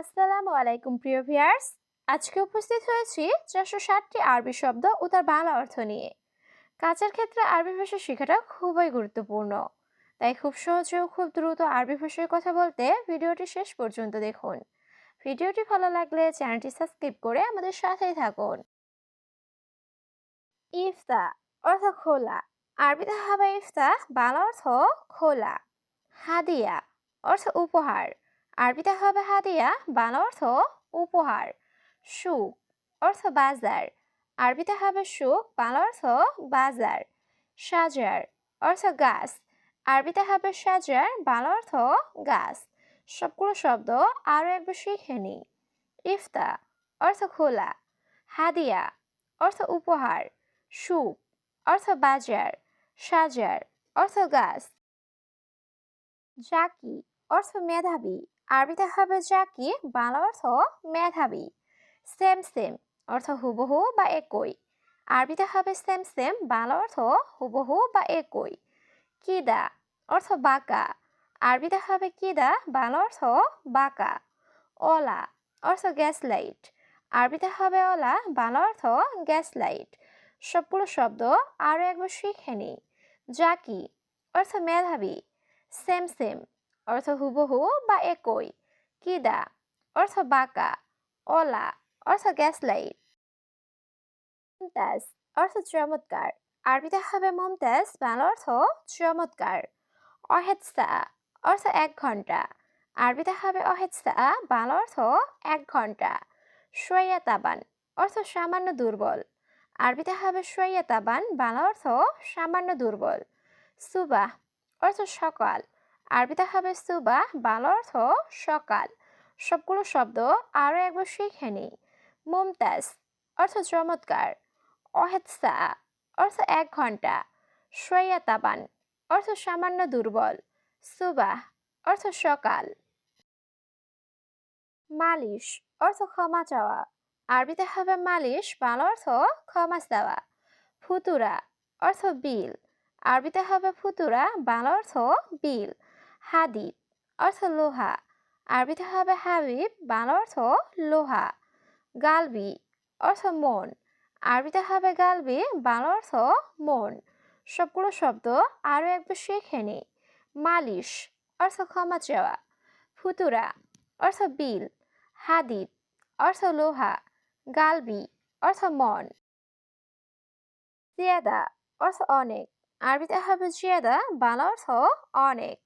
আসসালামু আলাইকুম, প্রিয় ভিয়ার্স আজকে উপস্থিত হয়েছি চারশো ষাটটি আরবি শব্দ ও তার বাংলা অর্থ নিয়ে। কাজের ক্ষেত্রে আরবি ভাষা শেখাটা খুবই গুরুত্বপূর্ণ। তাই খুব সহজে ও খুব দ্রুত আরবি ভাষায় কথা বলতে ভিডিওটি শেষ পর্যন্ত দেখুন। ভিডিওটি ভালো লাগলে চ্যানেলটি সাবস্ক্রাইব করে আমাদের সাথেই থাকুন। ইফতা, অর্থ খোলা। আরবিতে হবে ইফতা, বাংলা অর্থ খোলা। হাদিয়া, অর্থ উপহার। আরবিতে হবে হাদিয়া বাংলা অর্থ উপহার। সুখ, অর্থ বাজার। আরবিতে হবে সুখ, বাংলা অর্থ বাজার। সাজার, অর্থ গাছ। আরবিতে হবে সাজার, বাংলা অর্থ গাছ। সবগুলো শব্দ আরও একবার শিখে নিই। ইফতা, অর্থ খোলা। হাদিয়া অর্থ উপহার। সুখ, অর্থ বাজার। সাজার, অর্থ গাছ। জাকি, অর্থ মেধাবী। আরবিতে হবে জাকি বাংলা অর্থ মেধাবী। সেম সেম, অর্থ হুবহু বা একই। আরবিতে হবে সেম সেম, বাংলা অর্থ হুবহু বা একই। কিদা, অর্থ বাঁকা। আরবিতে হবে কিদা, বাংলা অর্থ বাঁকা। অলা, অর্থ গ্যাস লাইট আরবিতে হবে অলা, বাংলা অর্থ গ্যাস লাইট সবগুলো শব্দ আরও একবার শিখে নিই। জাকি, অর্থ মেধাবী। সেম সেম অর্থ হুবহু বা একই। কিদা অর্থ বাঁকা। অলা। অর্থ গ্যাস লাইট মুমতাজ। অর্থ চমৎকার। আরবিতে হবে মুমতাজ, বাংলা অর্থ চমৎকার। অহেদসা অর্থ এক ঘণ্টা। আরবিতে হবে অহেদসা বাংলা অর্থ এক ঘণ্টা। সোয়া তাবান। অর্থ সামান্য দুর্বল। আরবিতে হবে সোয়া তাবান, বাংলা অর্থ সামান্য দুর্বল। সুবাহ। অর্থ সকাল। আরবিতে হবে সুবা, বাংলা অর্থ সকাল। সবগুলো শব্দ আরও একবার শিখে নিই। মুমতাজ, অর্থ চমৎকার। অহেদসা অর্থ এক ঘণ্টা। সোয়া তাবান অর্থ সামান্য দুর্বল। সুবাহ অর্থ সকাল। মালিশ, অর্থ ক্ষমা চাওয়া। আরবিতে হবে মালিশ, বাংলা অর্থ ক্ষমা চাওয়া। ফুতুরা, অর্থ বিল। আরবিতে হবে ফুতুরা, বাংলা অর্থ বিল। হাদিদ অর্থ লোহা। আরবিতে হবে হাবিব, বাংলা অর্থ লোহা। গালবি, অর্থ মন। আরবিতে হবে গালবি, বাংলা অর্থ মন। সবগুলো শব্দ আরও একবার শিখে নিই মালিশ, অর্থ ক্ষমা চাওয়া। ফুতুরা, অর্থ বিল। হাদিদ অর্থ লোহা। গালবি, অর্থ মন। জিয়াদা, অর্থ অনেক। আরবিতে হবে জিয়াদা, বাংলা অর্থ অনেক।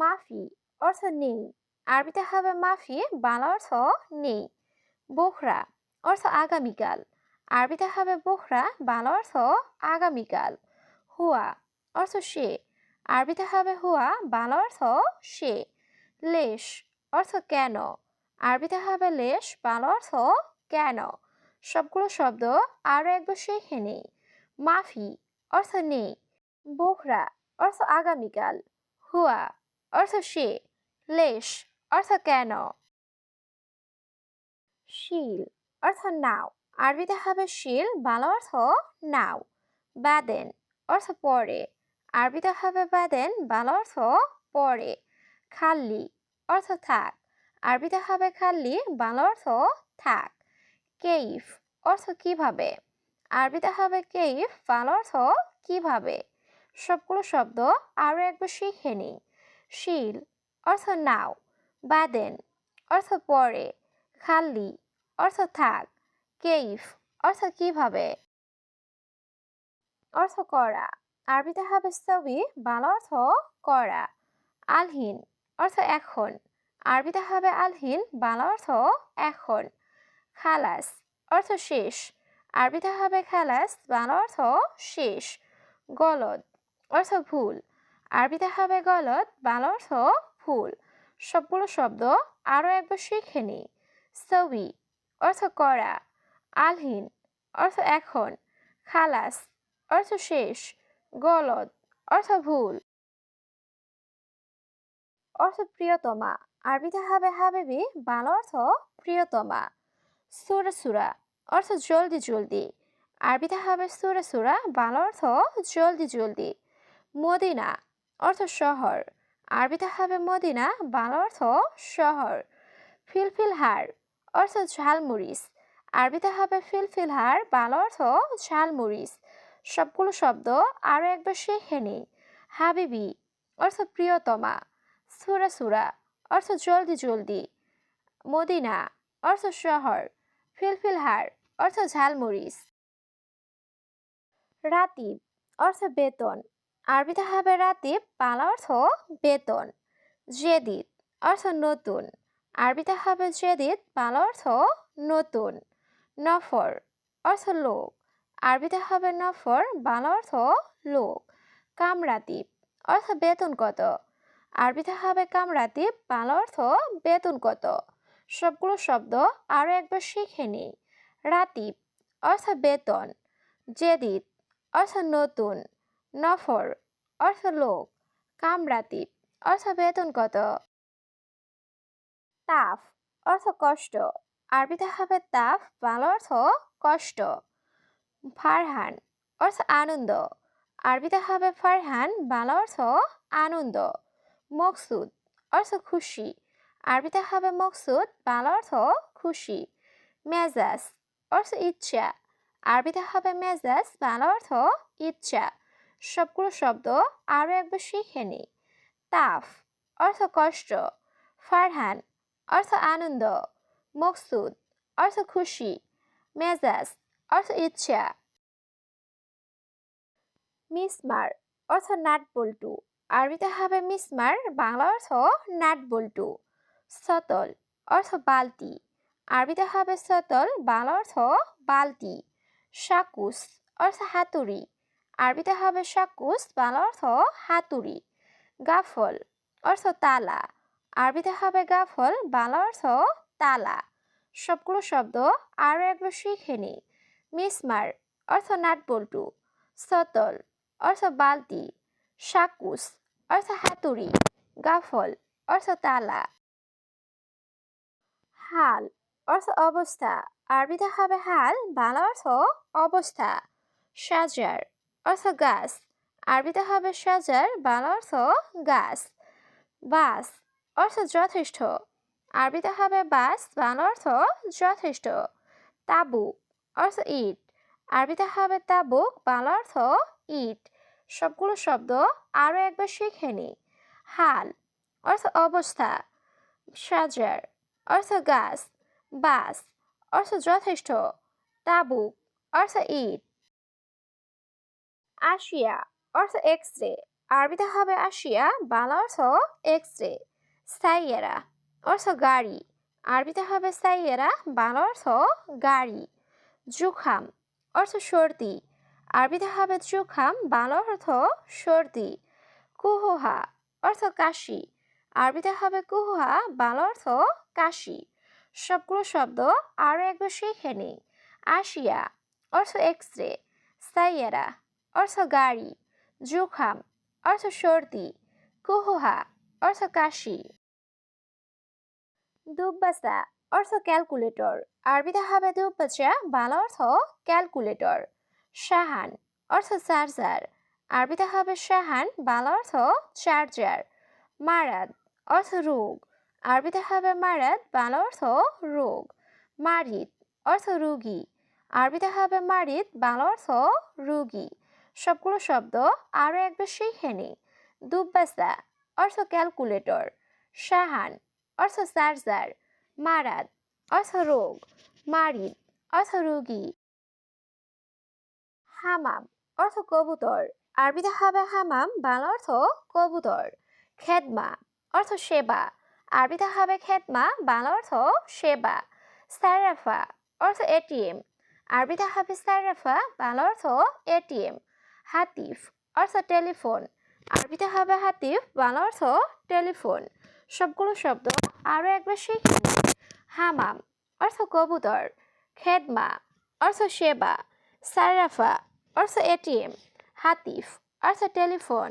মাফি অর্থ নেই। আরবিতে হবে মাফি, বাংলা অর্থ নেই। বোখরা অর্থ আগামীকাল। আরবিতে হবে বোখরা, বাংলা অর্থ আগামীকাল। হুয়া অর্থ সে। আরবিতে হবে হুয়া, বাংলা অর্থ সে। লেশ অর্থ কেন? আরবিতে হবে লেশ, বাংলা অর্থ কেন? সবগুলো শব্দ আরও একবার শেখে নেই। মাফি অর্থ নেই। বোখরা অর্থ আগামীকাল। হুয়া অর্থ সে, লেশ, অর্থ কেন? শিল, অর্থ নাও। আরবিতে হবে শিল, বাংলা অর্থ নাও। বাদেন, অর্থ পরে। আরবিতে হবে বাদেন, বাংলা অর্থ পরে। খাল্লি, অর্থ থাক। আরবিতে হবে খাল্লি, বাংলা অর্থ থাক। কেইফ, অর্থ কীভাবে? আরবিতে হবে কেইফ, বাংলা অর্থ কীভাবে? সবগুলো শব্দ আরও একবার শিখে নিই। শিল, অর্থ নাও, বাদেন, অর্থ পরে, খালি, অর্থ থাক, কেইফ, অর্থ কীভাবে? অর্থ করা, আরবিতে হবে বাংলা অর্থ করা, আলহীন, অর্থ এখন, আরবিতে হবে আলহিন, বাংলা অর্থ এখন, খালাস, অর্থ শেষ, আরবিতে হবে খালাস, বাংলা অর্থ শেষ, গলদ, অর্থ ভুল আরবিতে হবে গলদ বাংলা অর্থ ভুল সবগুলো শব্দ আরও একবার শিখে নিই। সবি অর্থ করা। আলহীন, অর্থ এখন। খালাস, অর্থ শেষ। গলদ অর্থ ভুল। অর্থ প্রিয়তমা, আরবিতে হবে হাবিবি, বাংলা অর্থ প্রিয়তমা। সুরা সুরা, অর্থ জলদি জলদি। আরবিতে হবে সুরা সুরা, বাংলা অর্থ জলদি জলদি। মদিনা অর্থ শহর। আরবিতে হবে মদিনা, বাংলা অর্থ শহর। ফিলফিল হার, অর্থ ঝালমরিচ আরবিতে হবে ফিলফিল হার, বাংলা অর্থ ঝালমরিচ সবগুলো শব্দ আরও একবার শিখে নিই। হাবিবি, অর্থ প্রিয়তমা। সুরা সুরা, অর্থ জলদি জলদি। মদিনা, অর্থ শহর। ফিলফিল হার, অর্থ ঝালমরিচ রাতিব, অর্থ বেতন। আরবিতে হবে রাতিব বাংলা অর্থ বেতন, জেদিদ অর্থ নতুন। আরবিতে হবে জেদিদ বাংলা অর্থ নতুন। নফর অর্থ লোক। আরবিতে হবে নফর বাংলা অর্থ লোক। কামরাতিব অর্থ বেতন কত? আরবিতে হবে কামরাতিব বাংলা অর্থ বেতন কত? সবগুলো শব্দ আরও একবার শিখে নিই। রাতিব অর্থ বেতন, জেদিদ অর্থ নতুন। নফর, অর্থ লোক কামরাতিব অর্থ বেতন কত তাফ, অর্থ কষ্ট, আরবিতে হবে তাফ, বাংলা অর্থ কষ্ট। ফারহান, অর্থ আনন্দ, আরবিতে হবে ফারহান, বাংলা অর্থ আনন্দ। মকসুদ, অর্থ খুশি, আরবিতে হবে মকসুদ, বাংলা অর্থ খুশি। মেজাজ, অর্থ ইচ্ছা, আরবিতে হবে মেজাজ, বাংলা অর্থ ইচ্ছা। সবগুলো শব্দ আরও একবার শিখে নিই। তাফ, অর্থ কষ্ট। ফারহান, অর্থ আনন্দ। মকসুদ, অর্থ খুশি। মেজাজ, অর্থ ইচ্ছা। মিসমার অর্থ নাট বল্টু। আরবিতে হবে মিসমার বাংলা অর্থ নাট বল্টু। সতল, অর্থ বালতি। আরবিতে হবে সতল, বাংলা অর্থ বালতি। শাকুস অর্থ হাতুড়ি। আরবিতে হবে শাকুস বাংলা অর্থ হাতুড়ি। গাফল, অর্থ তালা। আরবিতে হবে গাফল, বাংলা অর্থ তালা। সবগুলো শব্দ আরও একবার শিখে নিই মিসমার, অর্থ নাট বল্টু সতল, অর্থ বালতি। শাকুস অর্থ হাতুড়ি। গাফল, অর্থ তালা। হাল, অর্থ অবস্থা। আরবিতে হবে হাল, বাংলা অর্থ অবস্থা। সাজার অর্থ গাছ। আরবিতে হবে সাজার বাংলা অর্থ গাছ। বাস অর্থ যথেষ্ট। আরবিতে হবে বাস বাংলা অর্থ যথেষ্ট। তাবু অর্থ ইট। আরবিতে হবে তাবুক বাংলা অর্থ ইট। সবগুলো শব্দ আরও একবার শিখে নি। হাল অর্থ অবস্থা। সাজার অর্থ গাছ। বাস অর্থ যথেষ্ট। তাবুক অর্থ ইট। আশিয়া অর্থ এক্স রে আরবিতে হবে আশিয়া বাংলা অর্থ এক্স রে সাইয়েরা, অর্থ গাড়ি, আরবিতে হবে সাইয়েরা, বাংলা অর্থ গাড়ি, জুখাম, অর্থ সর্দি, আরবিতে হবে জুখাম, বাংলা অর্থ সর্দি, কুহুহা, অর্থ কাশি, আরবিতে হবে কুহুহা, বাংলা অর্থ কাশি, সবগুলো শব্দ আরও একবার শিখে নিই। আশিয়া অর্থ এক্স রে সাইয়েরা অর্থ গাড়ি, জুখাম, অর্থ সর্দি, কুহুহা, অর্থ কাশি। দুব্বাসা অর্থ ক্যালকুলেটর। আরবিতে হবে দুব্বাসা বাংলা অর্থ ক্যালকুলেটর। শাহান, অর্থ চার্জার। আরবিতে হবে শাহান, বাংলা অর্থ চার্জার। মারাদ, অর্থ রোগ। আরবিতে হবে মারাদ, বাংলা অর্থ রোগ। মারিদ, অর্থ রুগী। আরবিতে হবে মারিদ, বাংলা অর্থ রুগী। সবগুলো শব্দ আরও একবার নিই দুব্বাসা, অর্থ ক্যালকুলেটর। শাহান, অর্থ চার্জার। মারাদ, অর্থ রোগ। মারিদ, অর্থ রোগী। হামাম, অর্থ কবুতর। আরবিতে হবে হামাম, বাংলা অর্থ কবুতর। খেদমা, অর্থ সেবা। আরবিতে হবে খেদমা, বাংলা অর্থ সেবা। সারাফা অর্থ এটিএম। আরবিতে হবে সারাফা বাংলা অর্থ এটিএম। হাতিফ অর্থ টেলিফোন। আরবিতে হবে হাতিফ, বাংলা অর্থ টেলিফোন। সবগুলো শব্দ আরও একবার শিখে হামাম, অর্থ কবুতর। খেদমা, অর্থ সেবা। সারাফা, অর্থ এটিএম। হাতিফ, অর্থ টেলিফোন।